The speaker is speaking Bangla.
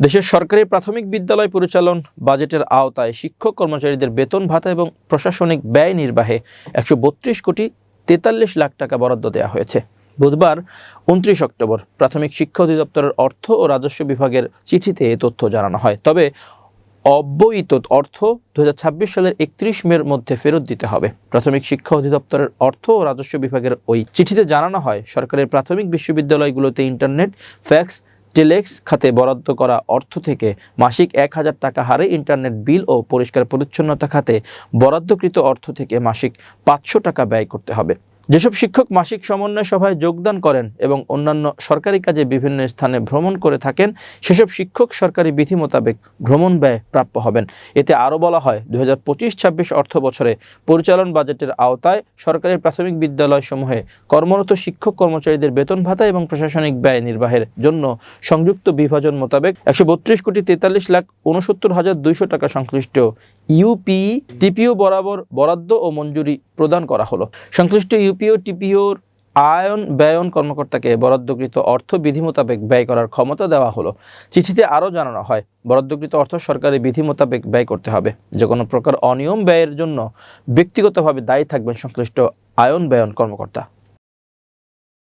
দেশের সরকারি প্রাথমিক বিদ্যালয় পরিচালন বাজেটের আওতায় শিক্ষক কর্মচারীদের বেতন ভাতা এবং প্রশাসনিক ব্যয় নির্বাহে একশো বত্রিশ কোটি তেতাল্লিশ লাখ টাকা বরাদ্দ দেওয়া হয়েছে। বুধবার উনত্রিশ অক্টোবর প্রাথমিক শিক্ষা অধিদপ্তরের অর্থ ও রাজস্ব বিভাগের চিঠিতে এ তথ্য জানানো হয়। তবে অব্যয়িত অর্থ দু হাজার ছাব্বিশ সালের একত্রিশ মের মধ্যে ফেরত দিতে হবে। প্রাথমিক শিক্ষা অধিদপ্তরের অর্থ ও রাজস্ব বিভাগের ওই চিঠিতে জানানো হয়, সরকারের প্রাথমিক বিশ্ববিদ্যালয়গুলোতে ইন্টারনেট, ফ্যাক্স টেলেক্স খাতে বরাদ্দ করা অর্থ থেকে মাসিক এক হাজার টাকা হারে ইন্টারনেট বিল ও পরিষ্কার পরিচ্ছন্নতা খাতে বরাদ্দকৃত অর্থ থেকে মাসিক পাঁচশো টাকা ব্যয় করতে হবে। যেসব শিক্ষক মাসিক সমন্বয় সভায় যোগদান করেন এবং অন্যান্য সরকারি কাজে বিভিন্ন স্থানে ভ্রমণ করে থাকেন, সেসব শিক্ষক সরকারি বিধি মোতাবেক ভ্রমণ ব্যয় প্রাপ্য হবেন। এতে আরও বলা হয় দু হাজার পঁচিশ ছাব্বিশ অর্থ বছরে পরিচালন বাজেটের আওতায় সরকারি প্রাথমিক বিদ্যালয়সমূহে কর্মরত শিক্ষক কর্মচারীদের বেতন ভাতা এবং প্রশাসনিক ব্যয় নির্বাহের জন্য সংযুক্ত বিভাজন মোতাবেক একশো বত্রিশ কোটি তেতাল্লিশ লাখ উনসত্তর হাজার দুইশো টাকা সংশ্লিষ্ট ইউপিই টিপিও বরাবর বরাদ্দ ও মঞ্জুরি প্রদান করা হলো। সংশ্লিষ্ট ইউপিও টিপিওর আয়ন ব্যয়ন কর্মকর্তাকে বরাদ্দকৃত অর্থ বিধি মোতাবেক ব্যয় করার ক্ষমতা দেওয়া হলো। চিঠিতে আরও জানানো হয়, বরাদ্দকৃত অর্থ সরকারি বিধি মোতাবেক ব্যয় করতে হবে। যে কোনো প্রকার অনিয়ম ব্যয়ের জন্য ব্যক্তিগতভাবে দায়ী থাকবেন সংশ্লিষ্ট আয়ন ব্যয়ন কর্মকর্তা।